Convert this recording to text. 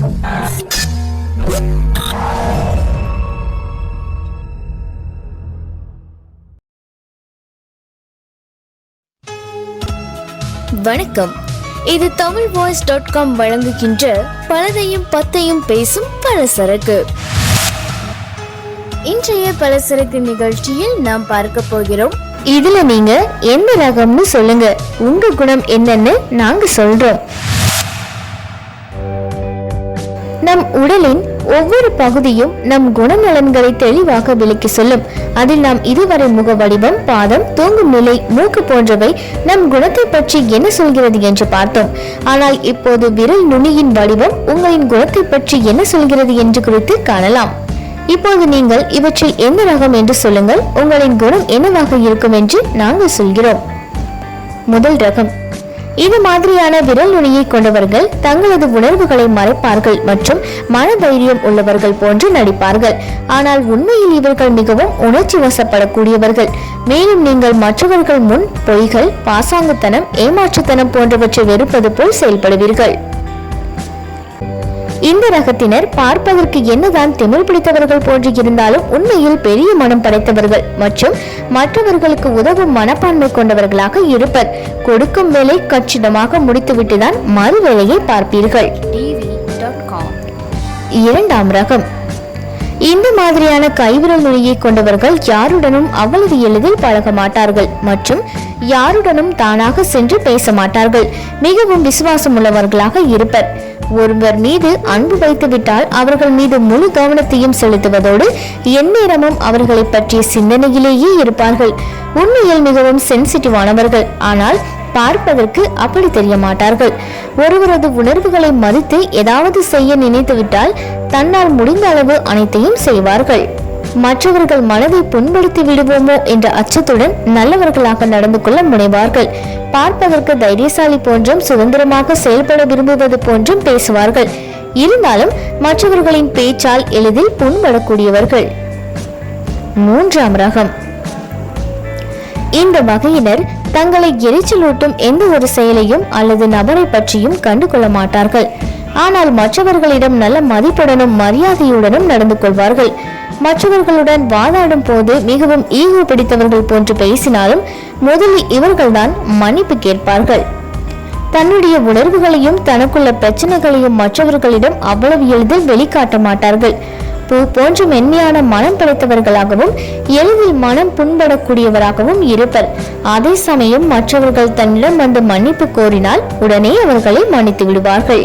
வணக்கம். இது Tamil voice dot com வழங்குகின்ற பலதையும் பத்தையும் பேசும் பலசரக்கு. இன்றைய பலசரக்கு நிகழ்ச்சியில் நாம் பார்க்க போகிறோம். இதுல நீங்க எந்த ரகம்னு சொல்லுங்க. உங்க குணம் என்னன்னு நாங்க சொல்றோம். நம் உடலின் ஒவ்வொரு பகுதியும் நம் குணநலன்களை தெளிவாக விளக்கி சொல்லும். அதில் நாம் இதுவரை முக வடிவம் பாதம் தூங்கும் நிலை மூக்கு போன்றவை நம் குணத்தை பற்றி என்ன சொல்கிறது என்று பார்த்தோம். ஆனால் இப்போது விரல் நுனியின் வடிவம் உங்களின் குணத்தை பற்றி என்ன சொல்கிறது என்று குறித்து காணலாம். இப்போது நீங்கள் இவற்றில் எந்த ரகம் என்று சொல்லுங்கள் உங்களின் குணம் என்னவாக இருக்கும் என்று நாங்கள் சொல்கிறோம். முதல் ரகம் இது மாதிரியான விரல் நுனியை கொண்டவர்கள் தங்களது உணர்வுகளை மறைப்பார்கள் மற்றும் மன தைரியம் உள்ளவர்கள் போன்று நடிப்பார்கள். ஆனால் உண்மையில் இவர்கள் மிகவும் உணர்ச்சி வசப்படக்கூடியவர்கள். மேலும் நீங்கள் மற்றவர்கள் முன் பொய்கள் பாசாங்குத்தனம் ஏமாற்றுத்தனம் போன்றவற்றை வெறுப்பது போல் செயல்படுவீர்கள். இந்த ரகத்தினர் பார்ப்பதற்கு என்னதான் திமிர் பிடித்தவர்கள் போன்று இருந்தாலும் உண்மையில் பெரிய மனம் படைத்தவர்கள் மற்றும் மற்றவர்களுக்கு உதவும் மனப்பான்மை கொண்டவர்களாக இருப்பர். கொடுக்கும் வேலை கச்சிதமாக முடித்துவிட்டுதான் மறு வேலையை பார்ப்பீர்கள். இரண்டாம் ரகம். இந்த மாதிரியான கைவிரல் நுனியை கொண்டவர்கள் யாருடனும் அவ்வளவு எளிதில் பழக மாட்டார்கள் மற்றும் யாருடனும் தானாக சென்று பேச மாட்டார்கள். மிகவும் விசுவாசம் உள்ளவர்களாக இருப்பர். ஒருவர் மீது அன்பு வைத்துவிட்டால் அவர்கள் மீது முழு கவனத்தையும் செலுத்துவதோடு எந்நேரமும் அவர்களை பற்றிய சிந்தனையிலேயே இருப்பார்கள். உண்மையில் மிகவும் சென்சிட்டிவானவர்கள் ஆனால் பார்ப்பதற்கு அப்படி தெரிய மாட்டார்கள். ஒருவரது உணர்வுகளை மதித்து ஏதாவது செய்ய நினைத்துவிட்டால் தன்னால் முடிந்த அளவு அனைத்தையும் செய்வார்கள். மற்றவர்கள் மனதை புண்படுத்தி விடுவோமோ என்ற அச்சத்துடன் நல்லவர்களாக நடந்து கொள்ள முனைவார்கள். பார்ப்பதற்கு தைரியசாலி போன்றும் சுதந்திரமாக செயல்பட விரும்புவது போன்றும் பேசுவார்கள். இருந்தாலும் மற்றவர்களின் பேச்சால் எளிதில் புண்படக்கூடியவர்கள். மூன்றாம் ரகம். இந்த வகையினர் தங்களை எரிச்சலூட்டும் எந்த ஒரு செயலையும் அல்லது நபரை பற்றியும் கண்டுகொள்ள மாட்டார்கள். ஆனால் மற்றவர்களிடம் நல்ல மதிப்புடனும் மரியாதையுடனும் நடந்து கொள்வார்கள். மற்றவர்களுடன் வாதாடும் போது மிகவும் ஈகோ பிடித்தவர்கள் போன்று பேசினாலும் முதலில் இவர்கள்தான் மன்னிப்பு கேட்பார்கள். தன்னுடைய உணர்வுகளையும் தனக்குள்ள பிரச்சனைகளையும் மற்றவர்களிடம் அவ்வளவு எளிதில் வெளிக்காட்ட மாட்டார்கள். பூ போன்ற மென்மையான மனம் படைத்தவர்களாகவும் எளிதில் மனம் புண்படக்கூடியவராகவும் இருப்பர். அதே சமயம் மற்றவர்கள் தன்னிடம் வந்து மன்னிப்பு கோரினால் உடனே அவர்களை மன்னித்து விடுவார்கள்.